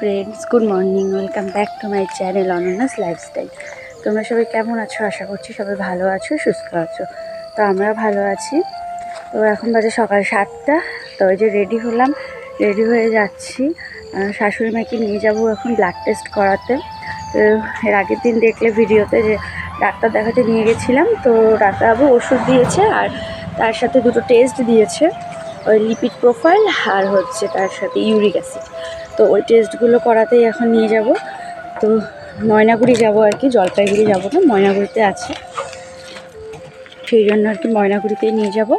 Friends good morning welcome back to my channel Ananya's lifestyle তোমরা সবাই কেমন আছো? আশা করছি সবাই ভালো আছো, সুস্থ আছো। তো আমরা ভালো আছি। তো এখন বাজে সকাল সাতটা। তো ওই যে রেডি হলাম রেডি হয়ে যাচ্ছি। শাশুড়ি মাকে নিয়ে যাব এখন ব্লাড টেস্ট করাতে। তো এর আগের দিন দেখলে ভিডিওতে যে ডাক্তার দেখাতে নিয়ে গেছিলাম, তো ডাক্তারবাবু ওষুধ দিয়েছে আর তার সাথে দুটো টেস্ট দিয়েছে। ওই লিপিড প্রোফাইল আর হচ্ছে তার সাথে ইউরিক অ্যাসিড তো ওই টেস্টগুলো করাতেই এখন নিয়ে যাব। তো ময়নাগুড়ি যাব আর কি, জলপাইগুড়ি যাব না ময়নাগুড়িতে আছে। সেই জন্য আর কি ময়নাগুড়িতেই নিয়ে যাব।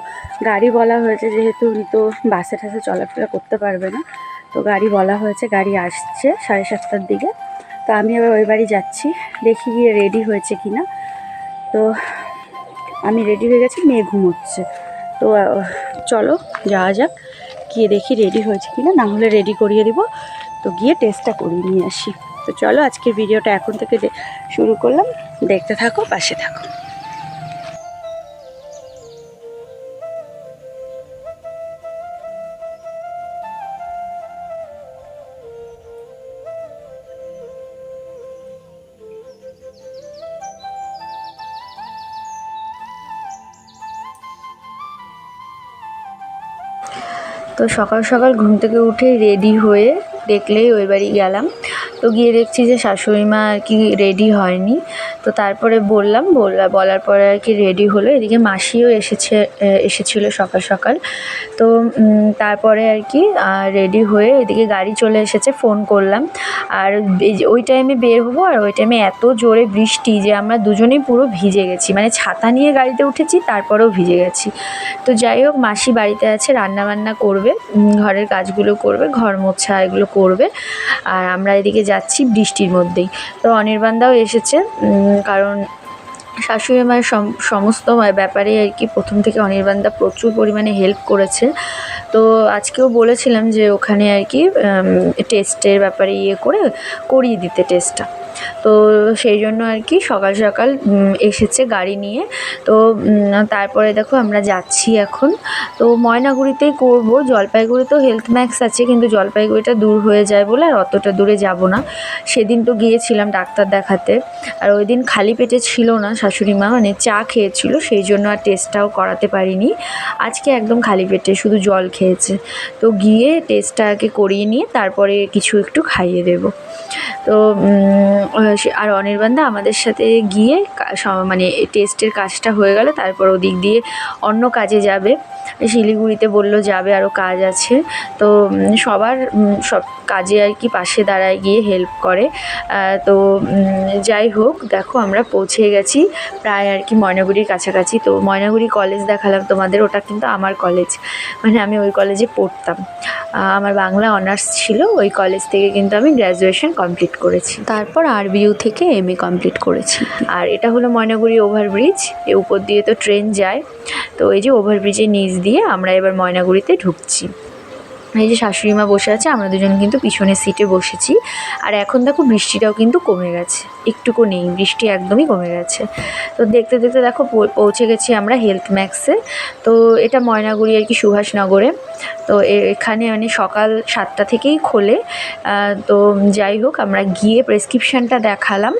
গাড়ি বলা হয়েছে যেহেতু উনি তো বাসে টাসে চলাফেরা করতে পারবে না, তো গাড়ি বলা হয়েছে, গাড়ি আসছে সাড়ে সাতটার দিকে। তো আমি আবার ওই বাড়ি যাচ্ছি, দেখি গিয়ে রেডি হয়েছে কি না। তো আমি রেডি হয়ে গেছি, মেয়ে ঘুমোচ্ছে। তো চলো, যাওয়া যাক। গিয়ে দেখি রেডি হয়েছে কিনা, না হলে রেডি করিয়ে দিব। তো গিয়ে টেস্টটা করিয়ে নিয়ে আসি। তো চলো আজকের ভিডিওটা এখন থেকে শুরু করলাম। দেখতে থাকো, পাশে থাকো। তো সকাল সকাল ঘুম থেকে উঠে রেডি হয়ে দেখলেই ওই বাড়ি গেলাম। তো গিয়ে দেখছি যে শাশুড়ি মা আর কি রেডি হয়নি। তো তারপরে বললাম, বললা, বলার পরে আর কি রেডি হলো। এদিকে মাসিও এসেছে এসেছিল সকাল সকাল। তো তারপরে আর কি রেডি হয়ে এদিকে গাড়ি চলে এসেছে ফোন করলাম। আর ওই টাইমে বের হব আর ওই টাইমে এত জোরে বৃষ্টি যে আমরা দুজনেই পুরো ভিজে গেছি। মানে ছাতা নিয়ে গাড়িতে উঠেছি, তারপরেও ভিজে গেছি। তো যাই হোক, মাসি বাড়িতে আছে রান্না বান্না করবে ঘরের কাজগুলো করবে, ঘর মোছা এগুলো করবে। আর আমরা এদিকে যাচ্ছি বৃষ্টির মধ্যেই। তো অনির্বাণদাও এসেছে কারণ শাশুড়ি মায়ের সম- সমস্ত ব্যাপারে আর কি প্রথম থেকে অনির্বাণদা প্রচুর পরিমাণে হেল্প করেছে। তো আজকেও বলেছিলাম যে ওখানে আর কি টেস্টের ব্যাপারে ইয়ে করে করিয়ে দিতে টেস্টটা তো সেই জন্য আর কি সকাল সকাল এসেছে গাড়ি নিয়ে। তো তারপরে দেখো আমরা যাচ্ছি এখন। তো ময়নাগুড়িতেই করব, জলপাইগুড়িতেও হেলথ ম্যাক্স আছে, কিন্তু জলপাইগুড়িটা দূর হয়ে যায় বলে আর অতটা দূরে যাব না। সেদিন তো গিয়েছিলাম ডাক্তার দেখাতে। আর ওই দিন খালি পেটে ছিল না শাশুড়ি মা মানে চা খেয়েছিল, সেই জন্য আর টেস্টটাও করাতে পারিনি। আজকে একদম খালি পেটে, শুধু জল খেয়েছে। তো গিয়ে টেস্টটা আগে করিয়ে নিয়ে তারপরে কিছু একটু খাইয়ে দেবো। তো আর অনির্বাণদা আমাদের সাথে গিয়ে মানে টেস্টের কাজটা হয়ে গেলে, তারপর ওদিক দিয়ে অন্য কাজে যাবে। শিলিগুড়িতে বলল যাবে আরও কাজ আছে। তো সবার সব কাজে আর কি পাশে দাঁড়ায় গিয়ে হেল্প করে। তো যাই হোক, দেখো আমরা পৌঁছে গেছি প্রায় আর কি ময়নাগুড়ির কাছাকাছি। তো ময়নাগুড়ি কলেজ দেখালাম তোমাদের, ওটা কিন্তু আমার কলেজ মানে আমি ওই কলেজে পড়তাম। আমার বাংলা অনার্স ছিল ওই কলেজ থেকে কিন্তু আমি গ্র্যাজুয়েশন কমপ্লিট করেছি। তারপর আরবিইউ থেকে এম এ কমপ্লিট করেছি। আর এটা হলো ময়নাগুড়ি ওভারব্রিজ এ উপর দিয়ে তো ট্রেন যায়। তো এই যে ওভারব্রিজের নিচ দিয়ে আমরা এবার ময়নাগুড়িতে ঢুকছি। এই যে শাশুড়ি মা বসে আছে, আমরা দুজন কিন্তু পিছনের সিটে বসেছি। আর এখন দেখো বৃষ্টিটাও কিন্তু কমে গেছে। একটুকু নেই, বৃষ্টি একদমই কমে গেছে। তো দেখতে দেখতে দেখো পৌঁছে গেছি আমরা হেলথ ম্যাক্সে তো এটা ময়নাগুড়ি আর কি সুভাষনগরে। তো এখানে মানে সকাল সাতটা থেকেই খোলে। তো যাই হোক, আমরা গিয়ে প্রেসক্রিপশানটা দেখালাম।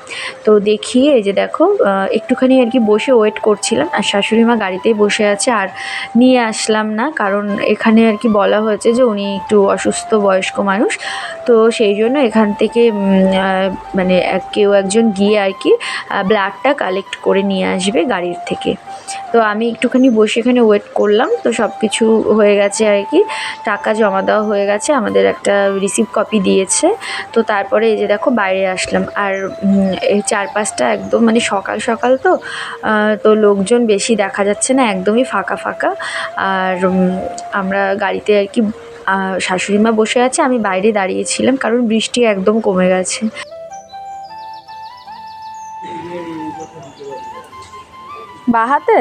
তো দেখিয়ে এই যে দেখো একটুখানি আর কি বসে ওয়েট করছিলাম। আর শাশুড়ি মা গাড়িতেই বসে আছে। আর নিয়ে আসলাম না, কারণ এখানে আর কি বলা হয়েছে যে উনি একটু অসুস্থ বয়স্ক মানুষ, তো সেই জন্য এখান থেকে মানে কেউ একজন গিয়ে আর কি ব্লাডটা কালেক্ট করে নিয়ে আসবে গাড়ির থেকে। তো আমি একটুখানি বসে এখানে ওয়েট করলাম, তো সব কিছু হয়ে গেছে আর কি। টাকা জমা দেওয়া হয়ে গেছে, আমাদের একটা রিসিভ কপি দিয়েছে। তো তারপরে এই যে দেখো, বাইরে আসলাম। আর এই চারপাশটা একদম মানে সকাল সকাল তো তো লোকজন বেশি দেখা যাচ্ছে না, একদমই ফাঁকা ফাঁকা। আর আমরা গাড়িতে আর কি শাশুড়ি মা বসে আছে আমি বাইরে দাঁড়িয়েছিলাম কারণ বৃষ্টি একদম কমে গেছে বাহাতে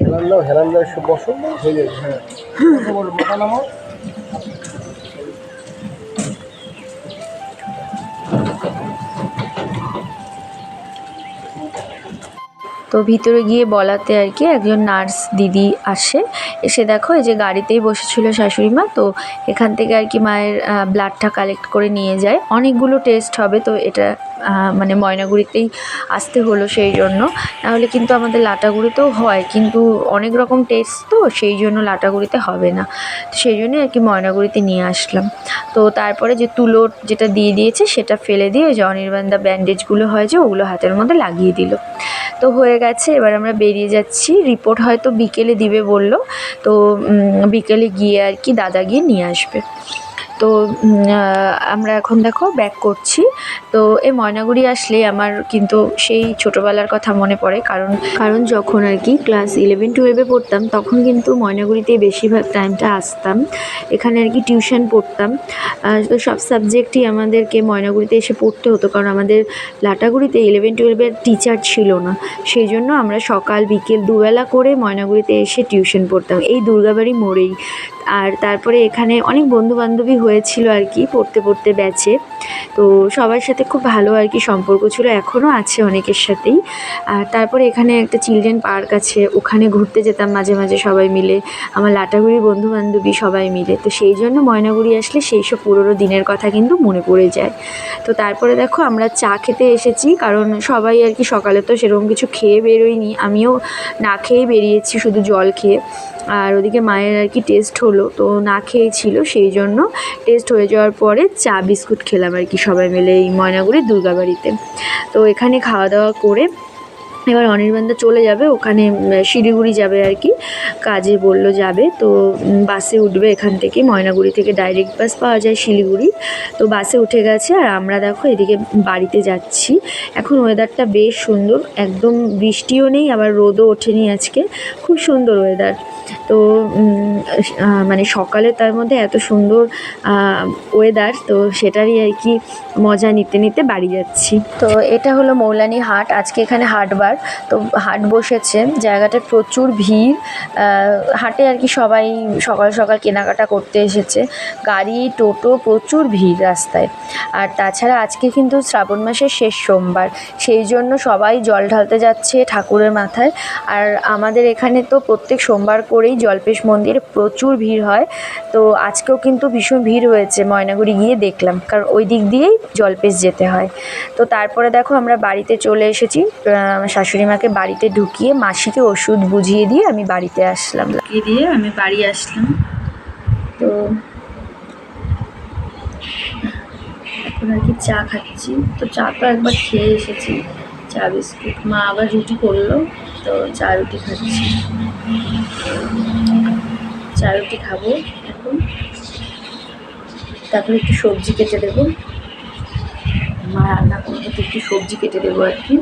হেলান দাও হেলান দাও সব বসো হয়ে যাবে হ্যাঁ তো ভিতরে গিয়ে বলাতে আর কি একজন নার্স দিদি আসে। এসে দেখো এই যে গাড়িতেই বসেছিল শাশুড়ি মা, তো এখান থেকে আর কি মায়ের ব্লাডটা কালেক্ট করে নিয়ে যায়। অনেকগুলো টেস্ট হবে, তো এটা মানে ময়নাগুড়িতেই আসতে হলো সেই জন্য। নাহলে কিন্তু আমাদের লাটাগুড়িতেও হয়, কিন্তু অনেক রকম টেস্ট তো, সেই জন্য লাটাগুড়িতে হবে না। তো সেই জন্যই আর কি ময়নাগুড়িতে নিয়ে আসলাম। তো তারপরে যে তুলো যেটা দিয়ে দিয়েছে, সেটা ফেলে দিয়ে যে অনির্বাণদা ব্যান্ডেজগুলো হয় যে, ওগুলো হাতের মধ্যে লাগিয়ে দিল। তো হয়ে গেছে, এবার আমরা বেরিয়ে যাচ্ছি। রিপোর্ট হয়তো বিকেলে দিবে বলল। তো বিকেলে গিয়ে আর কি দাদা গিয়ে নিয়ে আসবে। তো আমরা এখন দেখো ব্যাক করছি। তো এই ময়নাগুড়ি আসলে আমার কিন্তু সেই ছোটোবেলার কথা মনে পড়ে। কারণ কারণ যখন আর কি ক্লাস ইলেভেন টুয়েলভে পড়তাম, তখন কিন্তু ময়নাগুড়িতে বেশিরভাগ টাইমটা আসতাম। এখানে আর কি টিউশন পড়তাম। তো সব সাবজেক্টই আমাদেরকে ময়নাগুড়িতে এসে পড়তে হতো। কারণ আমাদের লাটাগুড়িতে ইলেভেন টুয়েলভের টিচার ছিল না। সেই জন্য আমরা সকাল, বিকেল দুবেলা করে ময়নাগুড়িতে এসে টিউশন পড়তাম। এই দুর্গাবাড়ি মোড়েই। আর তারপরে এখানে অনেক বন্ধু বান্ধবী হয়েছিল আর কি পড়তে পড়তে ব্যাচে তো সবার সাথে খুব ভালো আর কি সম্পর্ক ছিল এখনও আছে অনেকের সাথেই। আর তারপরে এখানে একটা চিলড্রেন পার্ক আছে, ওখানে ঘুরতে যেতাম মাঝে মাঝে সবাই মিলে। আমার লাটাগুড়ির বন্ধু বান্ধবী সবাই মিলে। তো সেই জন্য ময়নাগুড়ি আসলে সেই সব পুরোনো দিনের কথা কিন্তু মনে পড়ে যায়। তো তারপরে দেখো আমরা চা খেতে এসেছি, কারণ সবাই আর কি সকালে তো সেরকম কিছু খেয়ে বেরোয়নি। আমিও না খেয়েই বেরিয়েছি, শুধু জল খেয়ে। আর ওদিকে মায়ের আর কি টেস্ট হলো, তো না খেয়েছিল, সেই জন্য টেস্ট হয়ে যাওয়ার পরে চা বিস্কুট খেলাম আর কি সবাই মিলে এই ময়নাগুড়ির দুর্গাবাড়িতে। তো এখানে খাওয়া দাওয়া করে এবার অনির্বাণদা চলে যাবে, ওখানে শিলিগুড়ি যাবে আর কি। কাজে বলল যাবে, তো বাসে উঠবে এখান থেকে, ময়নাগুড়ি থেকে ডাইরেক্ট বাস পাওয়া যায় শিলিগুড়ি। তো বাসে উঠে গেছে, আর আমরা দেখো এদিকে বাড়িতে যাচ্ছি। এখন ওয়েদারটা বেশ সুন্দর, একদম বৃষ্টিও নেই, আবার রোদও ওঠেনি আজকে। খুব সুন্দর ওয়েদার তো মানে সকালে তার মধ্যে এত সুন্দর ওয়েদার তো সেটারই আর কি মজা নিতে নিতে বাড়ি যাচ্ছি। তো এটা হলো মৌলানি হাট, আজকে এখানে হাটবার। তো হাট বসেছে জায়গাটা প্রচুর ভিড় হাটে আর কি সবাই সকাল সকাল কেনাকাটা করতে এসেছে, গাড়ি, টোটো প্রচুর ভিড় রাস্তায়। আর তাছাড়া আজকে কিন্তু শ্রাবণ মাসের শেষ সোমবার, সেই জন্য সবাই জল ঢালতে যাচ্ছে ঠাকুরের মাথায়। আর আমাদের এখানে তো প্রত্যেক সোমবার করেই জলপেশ মন্দিরে প্রচুর ভিড় হয়, তো আজকেও কিন্তু ভীষণ ভিড় হয়েছে, ময়নাগুড়ি গিয়ে দেখলাম, কারণ ওই দিক দিয়েই জলপেশ যেতে হয়। তো তারপরে দেখো আমরা বাড়িতে চলে এসেছি শাশুড়ি মাকে বাড়িতে ঢুকিয়ে মাসিকে ওষুধ বুঝিয়ে দিয়ে আমি বাড়িতে আসলাম। লাগিয়ে দিয়ে আমি বাড়ি আসলাম। তো এখন আর কি চা খাচ্ছি। তো চা তো একবার খেয়ে এসেছি। চা বিস্কুট। মা আবার রুটি করল। তো চা রুটি খাচ্ছি। চা রুটি খাব এখন। তারপরে একটু সবজি কেটে দেবো। মা রান্না করব তো একটু সবজি কেটে দেবো আর কি।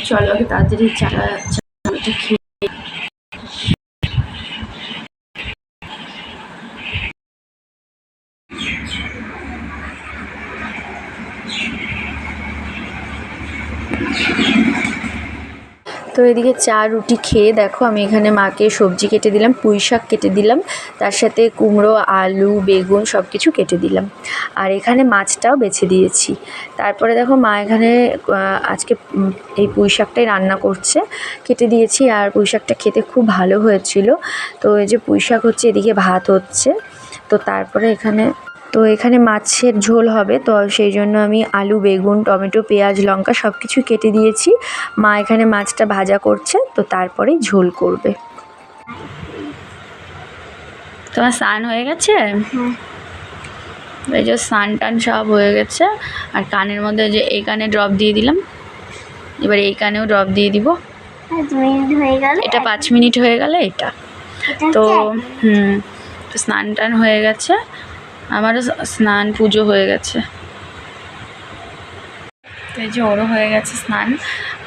চলো আগে তাড়াতাড়ি চা চাটা খেয়ে তো এদিকে চা, রুটি খেয়ে দেখো আমি এখানে মাকে সবজি কেটে দিলাম, পুঁই শাক কেটে দিলাম, তার সাথে কুমড়ো, আলু, বেগুন সব কিছু কেটে দিলাম। আর এখানে মাছটাও বেছে দিয়েছি। তারপরে দেখো মা এখানে আজকে এই পুঁই শাকটাই রান্না করছে। কেটে দিয়েছি আর পুঁই শাকটা খেতে খুব ভালো হয়েছিল। তো এই যে পুঁই শাক হচ্ছে, এদিকে ভাত হচ্ছে। তো তারপরে এখানে তো এখানে মাছের ঝোল হবে তো সেই জন্য আমি আলু বেগুন টমেটো পেঁয়াজ লঙ্কা সব কিছু কেটে দিয়েছি। মা এখানে মাছটা ভাজা করছে তো তারপরেই ঝোল করবে। তোমার স্নান হয়ে গেছে? এই যে স্নান টান সব হয়ে গেছে আর কানের মধ্যে যে এই কানে ড্রপ দিয়ে দিলাম এবার এই কানেও ড্রপ দিয়ে দিব। এটা পাঁচ মিনিট হয়ে গেলে এটা। তো হুম তো স্নান টান হয়ে গেছে আমারও স্নান পুজো হয়ে গেছে। তো এই যে ওরও হয়ে গেছে স্নান।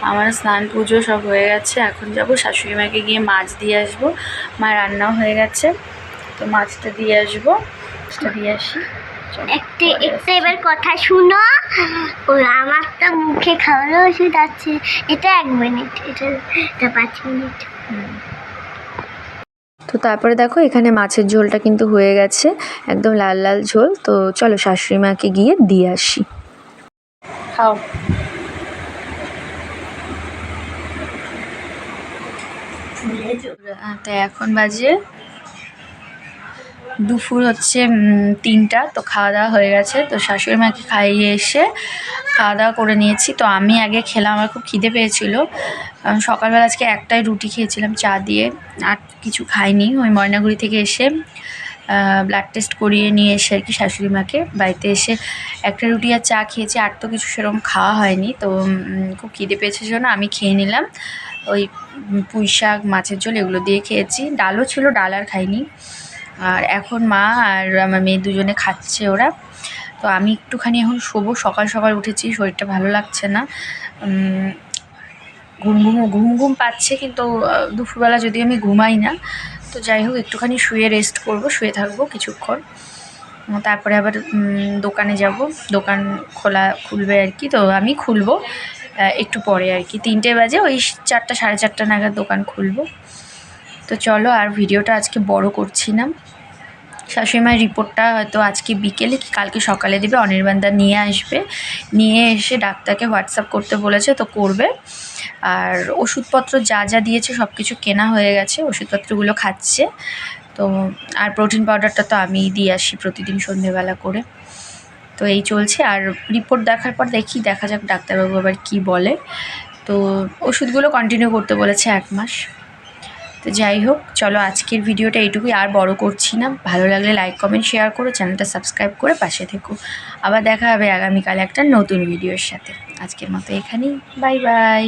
আমার স্নান পুজো সব হয়ে গেছে। এখন যাব শাশুড়ি মাকে গিয়ে মাছ দিয়ে আসব। মা রান্নাও হয়ে গেছে। তো মাছটা দিয়ে আসব। মাছটা দিয়ে আসি। একটা একটা এবার কথা শুনো। ও আমার তো মুখে খাওয়ানো ওষুধ আছে এটা এক মিনিট এটা এটা পাঁচ মিনিট। তো তারপরে দেখো এখানে মাছের ঝোলটা কিন্তু হয়ে গেছে একদম লাল লাল ঝোল। তো চলো শাশুড়ি মাকে গিয়ে দিয়ে আসি। খাও। তো এখন বাজে দুপুর হচ্ছে তিনটা, তো খাওয়া দাওয়া হয়ে গেছে। তো শাশুড়ি মাকে খাইয়ে এসে খাওয়া দাওয়া করে নিয়েছি। তো আমি আগে খেলাম, আমার খুব খিদে পেয়েছিল। সকালবেলা আজকে একটাই রুটি খেয়েছিলাম, চা দিয়ে। আর কিছু খাইনি। ওই ময়নাগুড়ি থেকে এসে ব্লাড টেস্ট করিয়ে নিয়ে এসে আর কি শাশুড়ি মাকে বাড়িতে এসে একটা রুটি আর চা খেয়েছি। আর তো কিছু সেরকম খাওয়া হয়নি। তো খুব খিদে পেয়েছে জন্য আমি খেয়ে নিলাম। ওই পুঁই শাক মাছের ঝোল এগুলো দিয়ে খেয়েছি। ডালও ছিল, ডাল আর খাইনি। আর এখন মা আর আমার মেয়ে দুজনে খাচ্ছে ওরা। তো আমি একটুখানি এখন শোবো, সকাল সকাল উঠেছি, শরীরটা ভালো লাগছে না। ঘুম ঘুম ঘুম ঘুম পাচ্ছে কিন্তু দুপুরবেলা যদি আমি ঘুমাই না, তো যাই হোক একটুখানি শুয়ে রেস্ট করব, শুয়ে থাকব কিছুক্ষণ। তারপরে আবার দোকানে যাব, দোকান খোলা খুলবে আর কি, তো আমি খুলবো একটু পরে আর কি। তিনটে বাজে, ওই চারটা, সাড়ে চারটা নাগাদ দোকান খুলবো। তো চলো আর ভিডিওটা আজকে বড় করছি না। শাশুড়ি মায়ের রিপোর্টটা হয়তো আজকে বিকেলে কি কালকে সকালে দেবে, অনির্বাণদা নিয়ে আসবে। নিয়ে এসে ডাক্তারকে হোয়াটসঅ্যাপ করতে বলেছে, তো করবে। আর ওষুধপত্র যা যা দিয়েছে সব কিছু কেনা হয়ে গেছে, ওষুধপত্রগুলো খাচ্ছে। তো আর প্রোটিন পাউডারটা তো আমিই দিয়ে আসি প্রতিদিন সন্ধেবেলা করে। তো এই চলছে, আর রিপোর্ট দেখার পর দেখি, দেখা যাক ডাক্তারবাবু আবার কী বলে। তো ওষুধগুলো কন্টিনিউ করতে বলেছে এক মাস। তো যাই হোক, চলো আজকের ভিডিওটা এইটুকুই। আর বড় করছি না। ভালো লাগলে লাইক কমেন্ট শেয়ার করো, চ্যানেলটা সাবস্ক্রাইব করে পাশে থেকো। আবার দেখা হবে আগামীকাল একটা নতুন ভিডিওর সাথে। আজকের মতো এখানেই। Bye bye